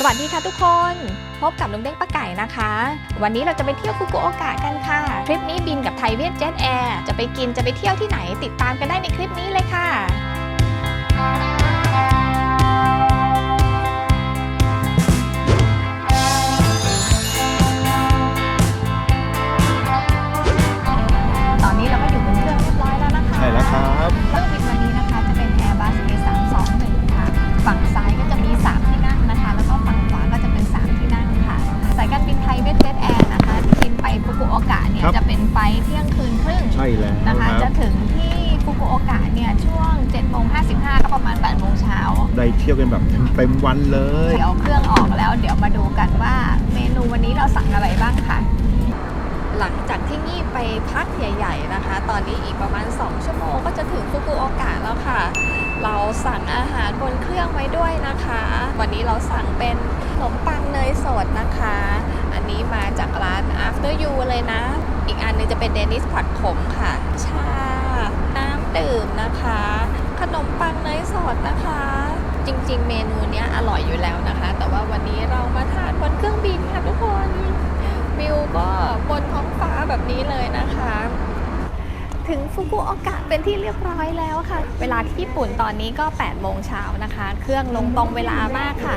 สวัสดีค่ะทุกคน พบกับลุงเด้งป้าไก่นะคะ วันนี้เราจะไปเที่ยวฟุกุโอกะกันค่ะทริปนี้บินกับไทยเวียดเจ็ตแอร์จะไปกินจะไปเที่ยวที่ไหนติดตามกันได้ในคลิปนี้เลยค่ะตอนนี้เราก็อยู่บนเครื่องเรียบร้อยแล้วนะคะใช่แล้วครับเครื่องบิน ที่ยวกันแบบเต็มวันเลย เดี๋ยวเครื่องออกแล้ว เดี๋ยวมาดูกันว่าเมนูวันนี้เราสั่งอะไรบ้างค่ะ หลังจากที่นี่ไปพักใหญ่ ๆนะคะ ตอนนี้อีกประมาณ 2 ชั่วโมงก็จะถึงฟุกุโอกะแล้วค่ะ เราสั่งอาหารบนเครื่องไว้ด้วยนะคะ วันนี้เราสั่งเป็นขนมปังเนยสดนะคะ อันนี้มาจากร้าน After You เลยนะ อีกอันหนึงจะเป็นเดนิสผัดขมค่ะ ชา น้ำดื่มนะคะ ขนมปังเนยสดนะคะ จริง ๆ เมนูเนี้ยอร่อยอยู่แล้วนะคะ แต่ว่าวันนี้เรามาทานบนเครื่องบินค่ะทุกคนวิวก็บนท้องฟ้าแบบนี้เลยนะคะ ถึงฟุกุโอกะเป็นที่เรียบร้อยแล้วค่ะ เวลาที่ญี่ปุ่นตอนนี้ก็ 8 โมงเช้านะคะ เครื่องลงตรงเวลามากค่ะ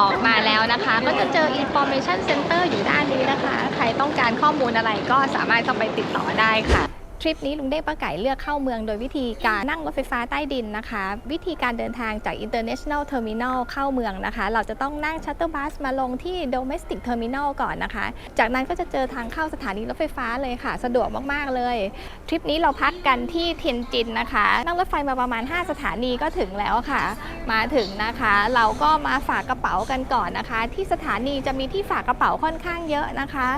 ออกมาแล้วนะคะ ก็จะเจอ information center อยู่ด้านนี้นะคะ ใครต้องการข้อมูลอะไรก็สามารถเข้าไปติดต่อได้ค่ะ ริปนี้ลุงเด้ป้าไก่เลือกเข้าเมืองโดยวิธีการนั่งรถไฟฟ้าใต้ดินนะคะ วิธีการเดินทางจาก International Terminal เข้าเมืองนะคะ เราจะต้องนั่งชัตเตอร์บัสมาลงที่ Domestic Terminal ก่อนนะคะ จากนั้นก็จะเจอทางเข้าสถานีรถไฟฟ้าเลยค่ะ สะดวกมากๆเลยทริปนี้เราพักกันที่เทียนจินนะคะ นั่งรถไฟมาประมาณ 5 สถานีก็ถึงแล้วค่ะ มาถึงนะคะ เราก็มาฝากกระเป๋ากันก่อนนะคะ ที่สถานีจะมีที่ฝากกระเป๋าค่อนข้างเยอะนะคะ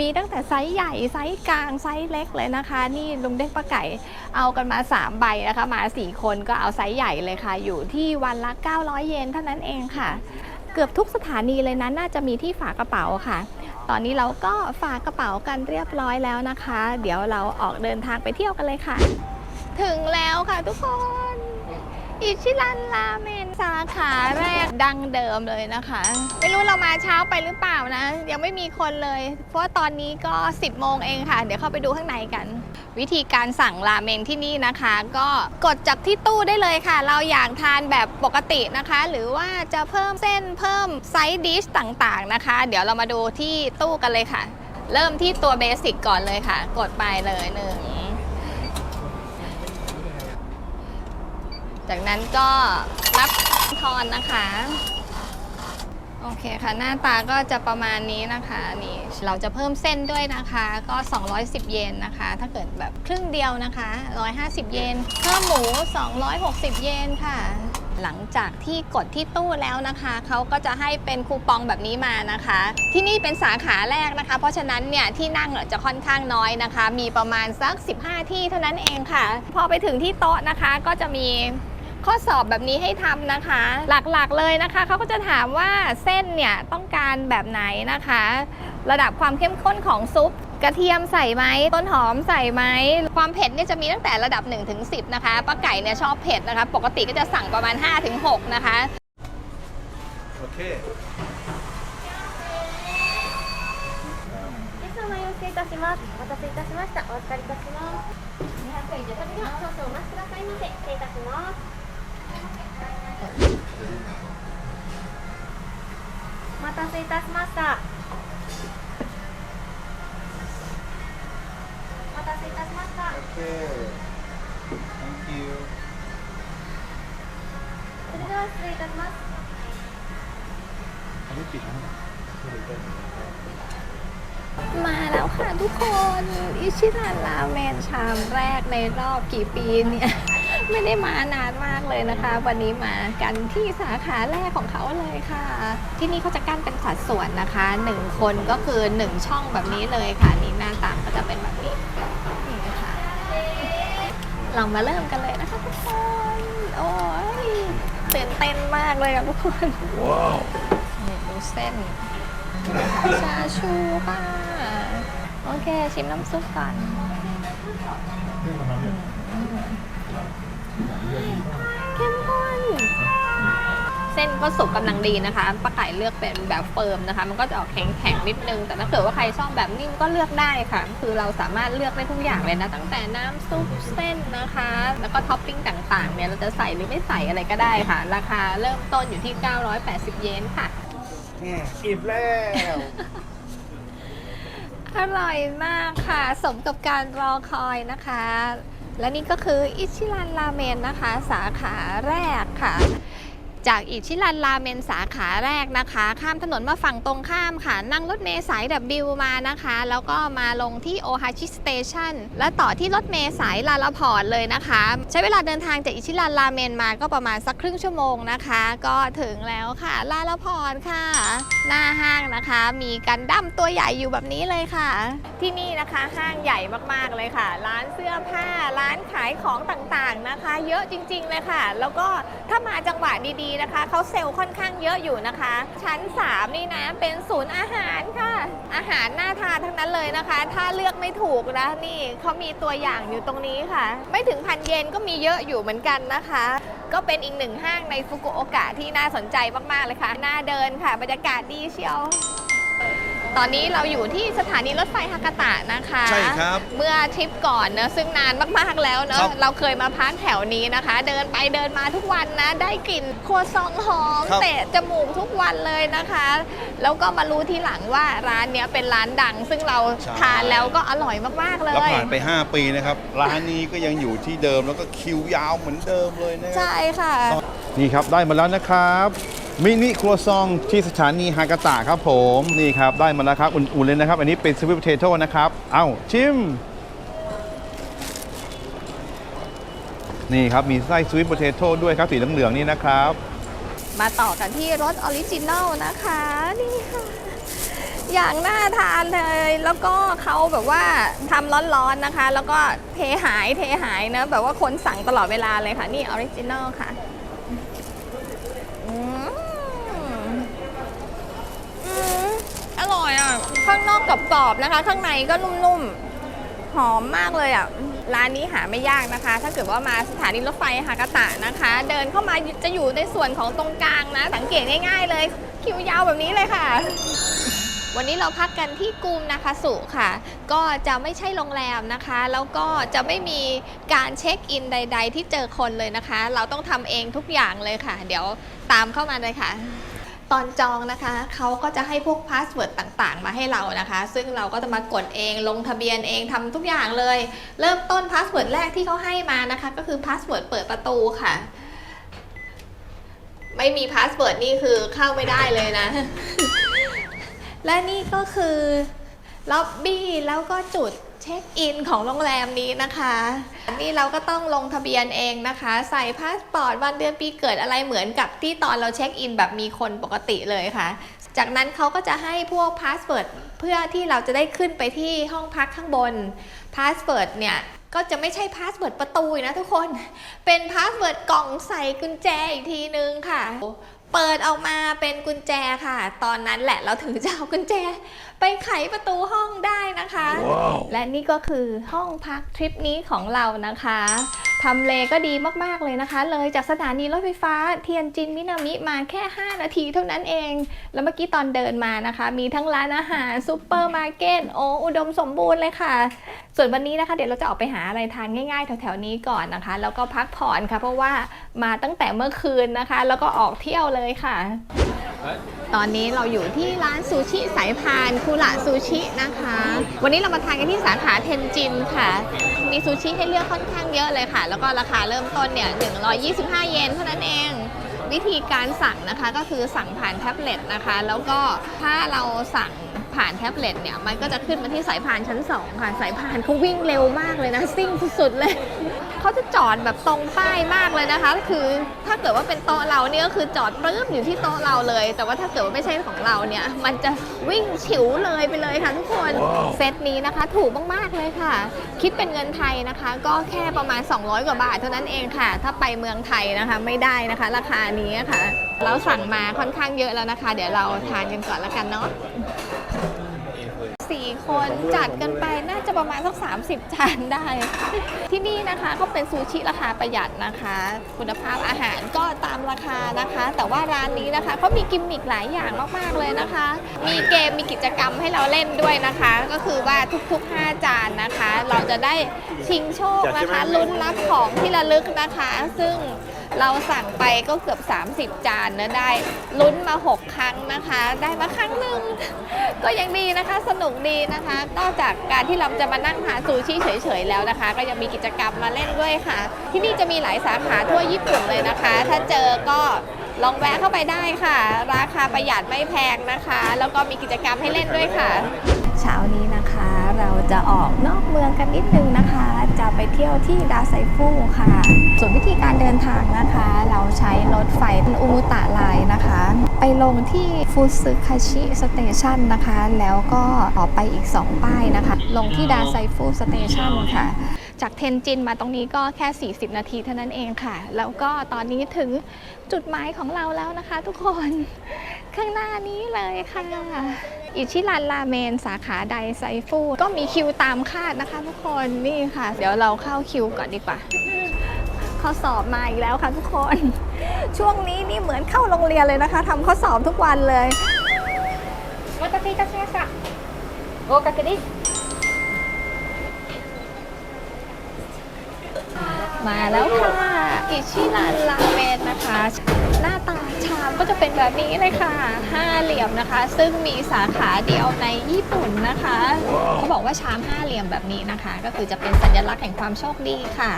มีตั้งแต่ไซส์ใหญ่ไซส์กลางไซส์เล็กเลยนะคะนี่ลุงเด้งป้าไก่เอากันมา 3 ใบนะคะ มา 4 คนก็เอาไซส์ใหญ่เลยค่ะ อยู่ที่วันละ 900 เยนเท่านั้นเองค่ะ เกือบทุกสถานีเลยนะน่าจะมีที่ฝากกระเป๋าค่ะ ตอนนี้เราก็ฝากกระเป๋ากันเรียบร้อยแล้วนะคะ เดี๋ยวเราออกเดินทางไปเที่ยวกันเลยค่ะ ถึงแล้วค่ะทุกคน อิชิรันราเมนสาขาแรกดังเดิมเลยนะคะ ไม่รู้เรามาเช้าไปหรือเปล่านะ ยังไม่มีคนเลย เพราะว่าตอนนี้ก็ 10 โมงเองค่ะ เดี๋ยวเข้าไปดูข้างในกัน วิธีการสั่งราเมงที่นี่นะคะ ก็กดจากที่ตู้ได้เลยค่ะ เราอยากทานแบบปกตินะคะ หรือว่าจะเพิ่มเส้นเพิ่มไซส์ดิชต่างๆนะคะ เดี๋ยวเรามาดูที่ตู้กันเลยค่ะ เริ่มที่ตัวเบสิกก่อนเลยค่ะ กดไปเลยหนึ่ง จากนั้นก็รับทอนนะคะ โอเคค่ะ หน้าตาก็จะประมาณนี้นะคะนี่เราจะเพิ่มเส้นด้วยนะคะ ก็ 210 เยนนะคะ ถ้าเกิดแบบครึ่งเดียวนะคะ 150 เยนเพิ่มหมู 260 เยนค่ะหลังจากที่กดที่ตู้แล้วนะคะ เขาก็จะให้เป็นคูปองแบบนี้มานะคะ ที่นี่เป็นสาขาแรกนะคะ เพราะฉะนั้นเนี่ยที่นั่งจะค่อนข้างน้อยนะคะ มีประมาณสัก 15 ที่เท่านั้นเองค่ะ พอไปถึงที่โต๊ะนะคะก็จะมี ข้อสอบแบบนี้ให้ทำนะคะ หลักๆเลยนะคะ เขาก็จะถามว่าเส้นเนี่ยต้องการแบบไหนนะคะ ระดับความเข้มข้นของซุป กระเทียมใส่ไหมต้นหอมใส่ไหมความเผ็ดเนี่ยจะมีตั้งแต่ระดับ1ถึง10 นะคะป้าไก่เนี่ยชอบเผ็ดนะคะ ปกติก็จะสั่งประมาณ 5ถึง6นะคะ โอเค お待たせいたします。お待たせいたしました。お預かりいたします。200円でそれでは少々お待ちくださいませ。失礼いたします。 お待たせいたしました。お待たせいたしました。 โอเค thank you それでは失礼いたします。 อันนี้ปิดนะ มาแล้วค่ะทุกคน อิชิรันราเมนชามแรกในรอบกี่ปีเนี่ย ไม่ได้มานานมากเลยนะคะ วันนี้มากันที่สาขาแรกของเขาเลยค่ะ ที่นี่เขาจะกั้นเป็นสัดส่วนนะคะหนึ่งคนก็คือหนึ่งช่องแบบนี้เลยค่ะนี่หน้าตามก็จะเป็นแบบนี้นี่ค่ะเรามาเริ่มกันเลยนะคะทุกคนโอ้ยตื่นเต้นมากเลยอะทุกคนว้าวนี่ดูเส้นชาชูค่ะโอเคชิมน้ำซุปก่อน เข้มข้นเส้นก็สุกกำลังดีนะคะป้าไก่เลือกเป็นแบบเฟิร์มนะคะ มันก็จะออกแข็งๆนิดนึง แต่ถ้าเกิดว่าใครชอบแบบนิ่มก็เลือกได้ค่ะ คือเราสามารถเลือกได้ทุกอย่างเลยนะ ตั้งแต่น้ำซุปเส้นนะคะ แล้วก็ท็อปปิ้งต่างๆเนี่ยเราจะใส่หรือไม่ใส่อะไรก็ได้ค่ะ ราคาเริ่มต้นอยู่ที่ 980 เยนค่ะอิ่มแล้วอร่อยมากค่ะ สมกับการรอคอยนะคะ และนี่ก็คืออิชิรันราเมนนะคะ สาขาแรกค่ะ จากอิชิรันราเมนสาขาแรกนะคะ ข้ามถนนมาฝั่งตรงข้ามค่ะ นั่งรถเมล์สาย W มานะคะ แล้วก็มาลงที่โอฮาชิสเตชันและต่อที่รถเมล์สายลาลาพอร์ตเลยนะคะ ใช้เวลาเดินทางจากอิชิรันราเมนมาก็ประมาณสักครึ่งชั่วโมงนะคะ ก็ถึงแล้วค่ะลาลาพอร์ตค่ะ หน้าห้างนะคะ มีกันดั้มตัวใหญ่อยู่แบบนี้เลยค่ะ ที่นี่นะคะห้างใหญ่มากๆเลยค่ะ ร้านเสื้อผ้าร้านขายของต่างๆนะคะ เยอะจริง ๆเลยค่ะ แล้วก็ถ้ามาจังหวะดีๆนะคะเขาเซลล์ค่อนข้างเยอะอยู่นะคะ ชั้น 3 นี่นะเป็นศูนย์อาหารค่ะ อาหารน่าทานทั้งนั้นเลยนะคะ ถ้าเลือกไม่ถูกนะนี่เขามีตัวอย่างอยู่ตรงนี้ค่ะ ไม่ถึงพันเยนก็มีเยอะอยู่เหมือนกันนะคะ ก็เป็นอีกหนึ่งห้างในฟุกุโอกะที่น่าสนใจมากๆเลยค่ะน่าเดินค่ะ บรรยากาศดีเชียว ตอนนี้เราอยู่ที่สถานีรถไฟฮากาตะนะคะ ใช่ครับเมื่อทริปก่อนเนอะซึ่งนานมากๆแล้วเนคอะรับเราเคยมาพักแถวนี้นะคะ เดินไปเดินมาทุกวันนะ ได้กลิ่นครัวซองหอมครับ เตะจมูกทุกวันเลยนะคะ แล้วก็มารู้ทีหลังว่าร้านเนี้ยเป็นร้านดัง ซึ่งเราทานแล้วก็อร่อยมากๆเลแล้วย ผ่านไป 5 ปีนะครับ ร้านนี้ก็ยังอยู่ที่เดิมแล้วก็คิวยาวเหมือนเดิมเลยนะใช่ค่ะ นี่ครับได้มาแล้วนะครับ มินิครัวซองที่สถานีฮากาตะครับผมนี่ครับได้มาแล้วครับอุ่นๆเลยนะครับ อันนี้เป็นสวิตเ p เ t โต้นะครับ เอ้าชิม นี่ครับมีไส้สวิตเ p เ t โต้ด้วยครับสีเหลืองๆนี่นะครับ มาต่อกันที่รสออริจินัลนะคะนี่ค่ะอย่างน่าทานเลย แล้วก็เขาแบบว่าทำร้อนๆนะคะ แล้วก็เทหายเทหายนะแบบว่าคนสั่งตลอดเวลาเลยค่ะ นี่ออริจินัลค่ะอืมอืม อร่อยอะ ข้างนอกกรอบๆนะคะ ข้างในก็นุ่มๆ หอมมากเลยอะ ร้านนี้หาไม่ยากนะคะ ถ้าเกิดว่ามาสถานีรถไฟฮากาตะนะคะ เดินเข้ามาจะอยู่ในส่วนของตรงกลางนะ สังเกตง่ายๆเลย คิวยาวแบบนี้เลยค่ะวันนี้เราพักกันที่กูมนาคาสุค่ะ ก็จะไม่ใช่โรงแรมนะคะ แล้วก็จะไม่มีการเช็คอินใด ๆ ที่เจอคนเลยนะคะ เราต้องทำเองทุกอย่างเลยค่ะ เดี๋ยวตามเข้ามาเลยค่ะ ตอนจองนะคะเขาก็จะให้พวกพาสเวิร์ดต่างๆ มาให้เรานะคะ ซึ่งเราก็จะมากดเองลงทะเบียนเองทำทุกอย่างเลย เริ่มต้นพาสเวิร์ดแรกที่เขาให้มานะคะ ก็คือพาสเวิร์ดเปิดประตูค่ะ ไม่มีพาสเวิร์ดนี่คือเข้าไม่ได้เลยนะ และนี่ก็คือล็อบบี้แล้วก็จุด เช็คอินของโรงแรมนี้นะคะนี่เราก็ต้องลงทะเบียนเองนะคะ ใส่พาสปอร์ตวันเดือนปีเกิดอะไรเหมือนกับที่ตอนเราเช็คอินแบบมีคนปกติเลยค่ะ จากนั้นเขาก็จะให้พวกพาสเวิร์ดเพื่อที่เราจะได้ขึ้นไปที่ห้องพักข้างบนพาสเวิร์ดเนี่ยก็จะไม่ใช่พาสเวิร์ดประตูนะทุกคน เป็นพาสเวิร์ดกล่องใส่กุญแจอีกทีนึงค่ะ เปิดออกมาเป็นกุญแจค่ะ ตอนนั้นแหละเราถึงจะเอากุญแจ ไปไขประตูห้องได้นะคะและนี่ก็คือห้องพักทริปนี้ของเรานะคะทำเลก็ดีมาก ๆ เลยนะคะ เลยจากสถานีรถไฟฟ้าเทียนจินมินามิมาแค่ 5 นาทีเท่านั้นเอง แล้วเมื่อกี้ตอนเดินมานะคะ มีทั้งร้านอาหารซูเปอร์มาร์เก็ตโออุดมสมบูรณ์เลยค่ะ ส่วนวันนี้นะคะ เดี๋ยวเราจะออกไปหาอะไรทานง่ายๆ แถวๆนี้ก่อนนะคะ แล้วก็พักผ่อนค่ะ เพราะว่ามาตั้งแต่เมื่อคืนนะคะ แล้วก็ออกเที่ยวเลยค่ะ ตอนนี้เราอยู่ที่ร้านซูชิสายพานคุระซูชินะคะ วันนี้เรามาทานกันที่สาขาเทนจินค่ะ มีซูชิให้เลือกค่อนข้างเยอะเลยค่ะ แล้วก็ราคาเริ่มต้นเนี่ย125 เยนเท่านั้นเอง วิธีการสั่งนะคะก็คือสั่งผ่านแท็บเล็ตนะคะ แล้วก็ถ้าเราสั่งผ่านแท็บเล็ตเนี่ยมันก็จะขึ้นมาที่สายพานชั้น 2 ค่ะ สายพานเขาวิ่งเร็วมากเลยนะซิ่งสุดๆเลยเขาจะจอดแบบตรงป้ายมากเลยนะคะ คือถ้าเกิดว่าเป็นโต๊ะเราเนี่ยก็คือจอดปลื้มอยู่ที่โต๊ะเราเลย แต่ว่าถ้าเกิดว่าไม่ใช่ของเราเนี่ย มันจะวิ่งฉิวเลยไปเลยค่ะทุกคนเซตนี้นะคะ ถูกมากๆเลยค่ะ คิดเป็นเงินไทยนะคะ ก็แค่ประมาณ 200 กว่าบาทเท่านั้นเองค่ะ ถ้าไปเมืองไทยนะคะ ไม่ได้นะคะ ราคานี้ค่ะ เราสั่งมาค่อนข้างเยอะแล้วนะคะ เดี๋ยวเราทานกันก่อนแล้วกันเนาะ4คนจัดกันไปน่าจะประมาณสัก 30 จานได้ ที่นี่นะคะก็เป็นซูชิราคาประหยัดนะคะ คุณภาพอาหารก็ตามราคานะคะ แต่ว่าร้านนี้นะคะเขามีกิมมิคหลายอย่างมากๆเลยนะคะ มีเกมมีกิจกรรมให้เราเล่นด้วยนะคะ ก็คือว่าทุกๆ 5 จานนะคะ เราจะได้ชิงโชคนะคะลุ้นรับของที่ระลึกนะคะ ซึ่ง เราสั่งไปก็เกือบ 30 จานนะได้ลุ้นมา 6 ครั้งนะคะ ได้มาครั้งหนึ่ง ก็ยังดีนะคะสนุกดีนะคะ นอกจากการที่เราจะมานั่งทานซูชิเฉยๆแล้วนะคะ ก็ยังมีกิจกรรมมาเล่นด้วยค่ะ ที่นี่จะมีหลายสาขาทั่วญี่ปุ่นเลยนะคะ ถ้าเจอก็ลองแวะเข้าไปได้ค่ะ ราคาประหยัดไม่แพงนะคะ แล้วก็มีกิจกรรมให้เล่นด้วยค่ะ เช้านี้นะคะ เราจะออกนอกเมืองกันนิดนึงนะคะ จะไปเที่ยวที่ดาไซฟูค่ะ ส่วนวิธีการเดินทางนะคะ เราใช้รถไฟอูมุตะไลน์นะคะ ไปลงที่ฟูซึคาชิสเตชันนะคะ แล้วก็ออกไปอีก 2 ป้ายนะคะ ลงที่ดาไซฟูสเตชันค่ะจากเทนจินมาตรงนี้ก็แค่ 40 นาทีเท่านั้นเองค่ะ แล้วก็ตอนนี้ถึงจุดหมายของเราแล้วนะคะทุกคน ข้างหน้านี้เลยค่ะอิชิรันราเมนสาขาไดไซฟูก็มีคิวตามคาดนะคะทุกคนนี่ค่ะ เดี๋ยวเราเข้าคิวก่อนดีกว่าข้อสอบมาอีกแล้วค่ะทุกคน ช่วงนี้นี่เหมือนเข้าโรงเรียนเลยนะคะทำข้อสอบทุกวันเลยวัตถิทัศนศโอกาเดิมาแล้วค่ะอิชิรันราเมนนะคะ หน้าตา ชามก็จะเป็นแบบนี้เลยค่ะห้าเหลี่ยมนะคะ ซึ่งมีสาขาเดียวในญี่ปุ่นนะคะเขาบอกว่าชามห้าเหลี่ยมแบบนี้นะคะ ก็คือจะเป็นสัญลักษณ์แห่งความโชคดีค่ะ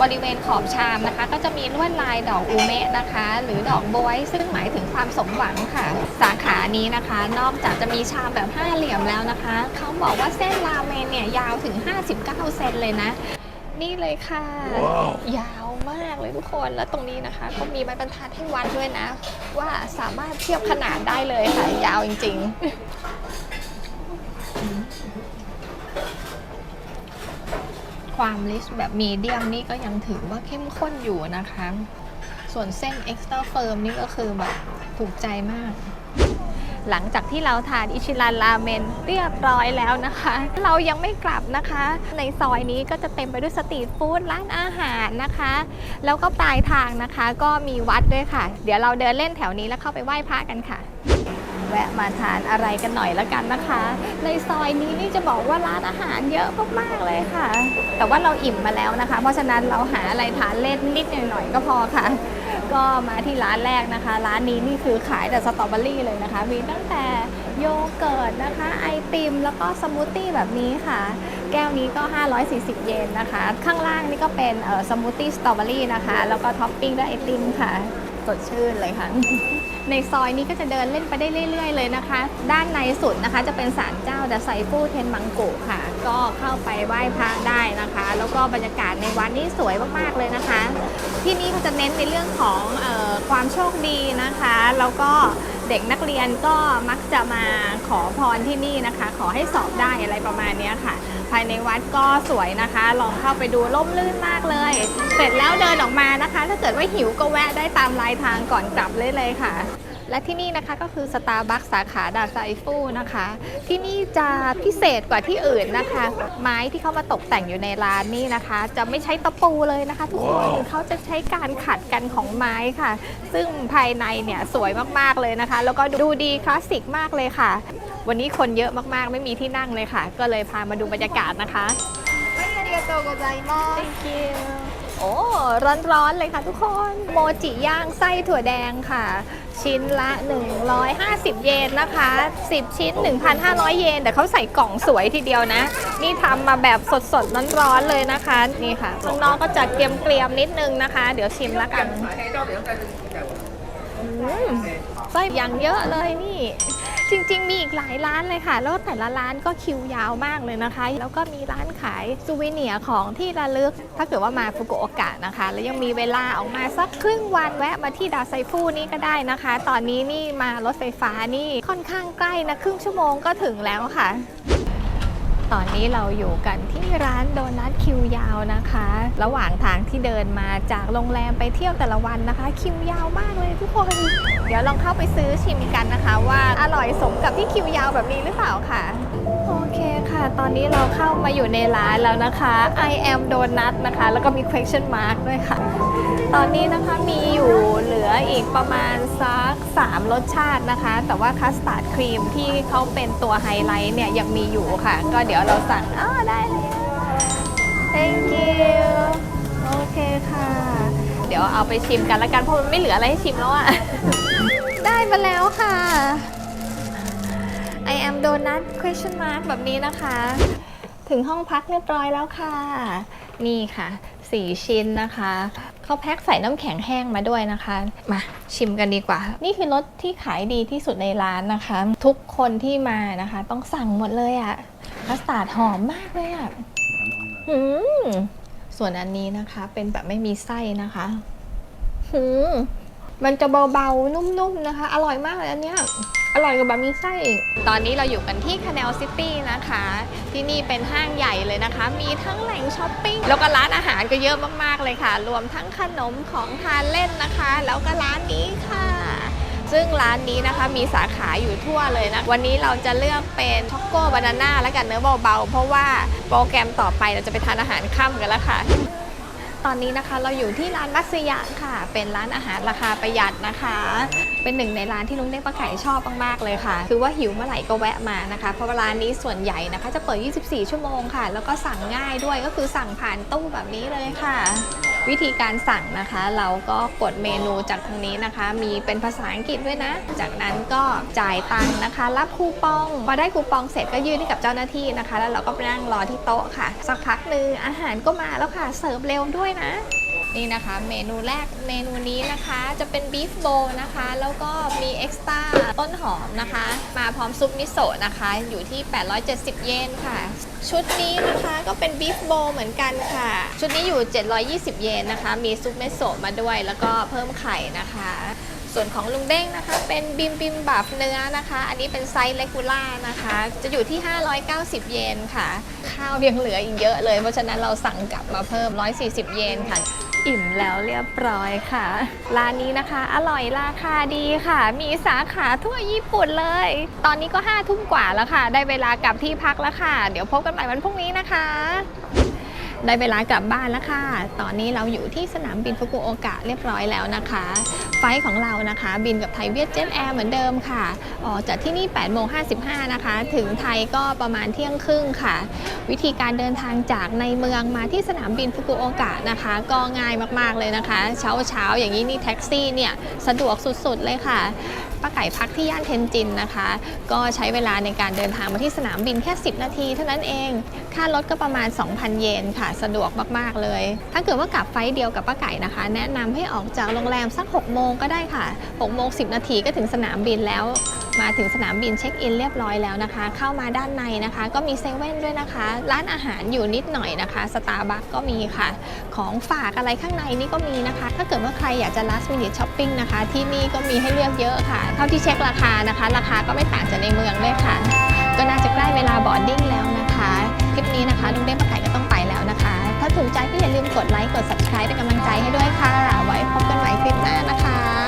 บริเวณขอบชามนะคะ ก็จะมีลวดลายดอกอูเมะนะคะ หรือดอกบวยซึ่งหมายถึงความสมหวังค่ะ สาขานี้นะคะ นอกจากจะมีชามแบบห้าเหลี่ยมแล้วนะคะเขาบอกว่าเส้นราเมนเนี่ยยาวถึง 59 เซนเลยนะ นี่เลยค่ะยาว มากเลยทุกคนแล้วตรงนี้นะคะก็มีไม้บรรทัดให้วัดด้วยนะ ว่าสามารถเทียบขนาดได้เลยค่ะยาวจริง ๆ ความลิชแบบมีเดียมนี่ก็ยังถือว่าเข้มข้นอยู่นะคะ ส่วนเส้น extra firm นี่ก็คือแบบถูกใจมาก หลังจากที่เราทานอิชิรันราเมนเรียบร้อยแล้วนะคะ เรายังไม่กลับนะคะ ในซอยนี้ก็จะเต็มไปด้วยสตรีทฟู้ดร้านอาหารนะคะ แล้วก็ปลายทางนะคะก็มีวัดด้วยค่ะ เดี๋ยวเราเดินเล่นแถวนี้แล้วเข้าไปไหว้พระกันค่ะแวะมาทานอะไรกันหน่อยละกันนะคะ ในซอยนี้นี่จะบอกว่าร้านอาหารเยอะมากๆเลยค่ะ แต่ว่าเราอิ่มมาแล้วนะคะ เพราะฉะนั้นเราหาอะไรทานเล่นนิดหน่อยๆก็พอค่ะ ก็มาที่ร้านแรกนะคะ ร้านนี้นี่คือขายแต่สตรอเบอรี่เลยนะคะ มีตั้งแต่โยเกิร์ตนะคะ ไอติม แล้วก็สมูทตี้แบบนี้ค่ะ แก้วนี้ก็ 540 เยนนะคะ ข้างล่างนี่ก็เป็นสมูทตี้สตรอเบอรี่นะคะ แล้วก็ท็อปปิ้งด้วยไอติมค่ะ สดชื่นเลยค่ะ ในซอยนี้ก็จะเดินเล่นไปได้เรื่อย ๆ เลยนะคะ ด้านในสุดนะคะจะเป็นศาลเจ้าดาไซฟูเทนมังกุค่ะ ก็เข้าไปไหว้พระได้นะคะ แล้วก็บรรยากาศในวัดนี่สวยมากๆเลยนะคะ ที่นี่เขาจะเน้นในเรื่องของออความโชคดีนะคะ แล้วก็เด็กนักเรียนก็มักจะมาขอพรที่นี่นะคะ ขอให้สอบได้อะไรประมาณนี้ค่ะ ภายในวัดก็สวยนะคะ ลองเข้าไปดูร่มรื่นมากเลย เสร็จแล้วเดินออกมานะคะ ถ้าเกิดว่าหิวก็แวะได้ตามลายทางก่อนกลับเลยเลยค่ะ และที่นี่นะคะก็คือสตาร์บัคสาขาดาไซฟูนะคะ ที่นี่จะพิเศษกว่าที่อื่นนะคะ ไม้ที่เขามาตกแต่งอยู่ในร้านนี่นะคะ จะไม่ใช้ตะปูเลยนะคะ ทุกคนเขาจะใช้การขัดกันของไม้ค่ะ ซึ่งภายในเนี่ยสวยมากๆเลยนะคะ แล้วก็ดูดีคลาสสิกมากเลยค่ะ วันนี้คนเยอะมากๆ ไม่มีที่นั่งเลยค่ะ ก็เลยพามาดูบรรยากาศนะคะ ありがとうございます Thank you โอ้ร้อนๆเลยค่ะทุกคน โมจิย่างไส้ถั่วแดงค่ะ ชิ้นละ 150 เยนนะคะ 10 ชิ้น 1,500 เยน แต่เขาใส่กล่องสวยทีเดียวนะ นี่ทำมาแบบสดๆร้อนๆเลยนะคะ นี่ค่ะข้างนอกก็จัดเกรียมๆนิดนึงนะคะ เดี๋ยวชิมแล้วกันอืมไส้อย่างเยอะเลยนี่ จริง ๆ มีอีกหลายร้านเลยค่ะ แล้วแต่ละร้านก็คิวยาวมากเลยนะคะ แล้วก็มีร้านขายซูวิเนียของที่ระลึก ถ้าเกิดว่ามาฟุกุโอกะนะคะ แล้วยังมีเวลาออกมาสักครึ่งวันแวะมาที่ดาไซฟูนี่ก็ได้นะคะ ตอนนี้นี่มารถไฟฟ้านี่ค่อนข้างใกล้นะครึ่งชั่วโมงก็ถึงแล้วค่ะ ตอนนี้เราอยู่กันที่ร้านโดนัทคิวยาวนะคะ ระหว่างทางที่เดินมาจากโรงแรมไปเที่ยวแต่ละวันนะคะ คิวยาวมากเลยทุกคน เดี๋ยวลองเข้าไปซื้อชิมกันนะคะ ว่าอร่อยสมกับที่คิวยาวแบบนี้หรือเปล่าค่ะ โอเคค่ะ ตอนนี้เราเข้ามาอยู่ในร้านแล้วนะคะ I am donut นะคะ แล้วก็มี question mark ด้วยค่ะ ตอนนี้นะคะมีอยู่เหลืออีกประมาณสัก3รสชาตินะคะ แต่ว่าคัสตาร์ดครีมที่เขาเป็นตัวไฮไลท์เนี่ยยังมีอยู่ค่ะ ก็เดี๋ยวเราสั่งอ้อได้เลย thank you โอเคค่ะ เดี๋ยวเอาไปชิมกันละกันเพราะมันไม่เหลืออะไรให้ชิมแล้วอะ ได้มาแล้วค่ะ I am donut question mark แบบนี้นะคะ ถึงห้องพักเรียบร้อยแล้วค่ะ นี่ค่ะ 4 ชิ้นนะคะ เขาแพ็คใส่น้ำแข็งแห้งมาด้วยนะคะ มาชิมกันดีกว่า นี่คือรสที่ขายดีที่สุดในร้านนะคะ ทุกคนที่มานะคะ ต้องสั่งหมดเลยอะ่ะคัสตาร์ดหอมมากเลยอะ่ะหืมส่วนอันนี้นะคะ เป็นแบบไม่มีไส้นะคะหืมมันจะเบาๆนุ่มๆนะคะ อร่อยมากเลยอันเนี้ย อร่อยกว่าบะหมี่ไส้อีก ตอนนี้เราอยู่กันที่ Canal City นะคะ ที่นี่เป็นห้างใหญ่เลยนะคะ มีทั้งแหล่งช้อปปิ้ง แล้วก็ร้านอาหารก็เยอะมากๆเลยค่ะ รวมทั้งขนมของทานเล่นนะคะ แล้วก็ร้านนี้ค่ะ ซึ่งร้านนี้นะคะมีสาขาอยู่ทั่วเลยนะ วันนี้เราจะเลือกเป็นช็อกโกบานาน่าแล้วกันเนื้อเบาๆ เพราะว่าโปรแกรมต่อไปเราจะไปทานอาหารค่ำกันแล้วค่ะ ตอนนี้นะคะเราอยู่ที่ร้านมัสยะค่ะ เป็นร้านอาหารราคาประหยัดนะคะ เป็นหนึ่งในร้านที่ลุงเด้งป้าไก่ชอบมากๆเลยค่ะ คือว่าหิวเมื่อไหร่ก็แวะมานะคะ เพราะร้านนี้ส่วนใหญ่นะคะ จะเปิด 24 ชั่วโมงค่ะ แล้วก็สั่งง่ายด้วยก็คือสั่งผ่านตู้แบบนี้เลยค่ะ วิธีการสั่งนะคะ เราก็กดเมนูจากทางนี้นะคะ มีเป็นภาษาอังกฤษด้วยนะ จากนั้นก็จ่ายตังค์นะคะ รับคูปองพอได้คูปองเสร็จก็ยื่นให้กับเจ้าหน้าที่นะคะ แล้วเราก็ไปนั่งรอที่โต๊ะค่ะ สักพักหนึ่งอาหารก็มาแล้วค่ะเสิร์ฟเร็วด้วยนะ นี่นะคะเมนูแรกเมนูนี้นะคะจะเป็นบีฟโบนะคะ แล้วก็มีเอ็กซ์ต้าต้นหอมนะคะ มาพร้อมซุปมิโซะนะคะ อยู่ที่ 870 เยนค่ะ ชุดนี้นะคะก็เป็นบีฟโบเหมือนกันค่ะ ชุดนี้อยู่ 720 เยนนะคะ มีซุปมิโซะมาด้วยแล้วก็เพิ่มไข่นะคะ ส่วนของลุงเด้งนะคะ เป็นบิมบิมบับเนื้อนะคะ อันนี้เป็นไซส์เลกูล่านะคะ จะอยู่ที่ 590 เยนค่ะ ข้าวยังเหลืออีกเยอะเลย เพราะฉะนั้นเราสั่งกลับมาเพิ่ม 140 เยนค่ะ อิ่มแล้วเรียบร้อยค่ะ ร้านนี้นะคะ อร่อยราคาดีค่ะ มีสาขาทั่วญี่ปุ่นเลย ตอนนี้ก็5ทุ่มกว่าแล้วค่ะ ได้เวลากลับที่พักแล้วค่ะ เดี๋ยวพบกันใหม่วันพรุ่งนี้นะคะ ได้เวลากลับบ้านแล้วค่ะ ตอนนี้เราอยู่ที่สนามบินฟุกุโอกะเรียบร้อยแล้วนะคะ ไฟล์ของเรานะคะ บินกับไทยเวียดเจ็ตแอร์เหมือนเดิมค่ะ ออกจากที่นี่8โมง55 นะคะ ถึงไทยก็ประมาณเที่ยงครึ่งค่ะ วิธีการเดินทางจากในเมืองมาที่สนามบินฟุกุโอกะนะคะ ก็ง่ายมากๆเลยนะคะ เช้าเช้าๆอย่างนี้นี่แท็กซี่เนี่ยสะดวกสุดๆเลยค่ะป้าไก่พักที่ย่านเทนจินนะคะ ก็ใช้เวลาในการเดินทางมาที่สนามบินแค่ 10 นาทีเท่านั้นเอง ค่ารถก็ประมาณ 2,000 เยนค่ะ สะดวกมาก ๆ เลย ถ้าเกิดว่ากลับไฟเดียวกับป้าไก่นะคะ แนะนำให้ออกจากโรงแรมสัก 6 โมงก็ได้ค่ะ6โมง10 นาทีก็ถึงสนามบินแล้ว มาถึงสนามบินเช็คอินเรียบร้อยแล้วนะคะ เข้ามาด้านในนะคะ ก็มีเซเว่นด้วยนะคะ ร้านอาหารอยู่นิดหน่อยนะคะ สตาร์บัคก็มีค่ะ ของฝากอะไรข้างในนี่ก็มีนะคะ ถ้าเกิดว่าใครอยากจะ last minute shopping นะคะ ที่นี่ก็มีให้เลือกเยอะค่ะ เท่าที่เช็คราคานะคะ ราคาก็ไม่ต่างจากในเมืองด้วยค่ะ ก็น่าจะใกล้เวลาบอร์ดดิ้งแล้วนะ คลิปนี้นะคะลุงเด้งป้าไก่ก็ต้องไปแล้วนะคะ ถ้าถูกใจก็อย่าลืมกดไลค์กด subscribe เป็นกำลังใจให้ด้วยค่ะ ไว้พบกันใหม่คลิปหน้านะคะ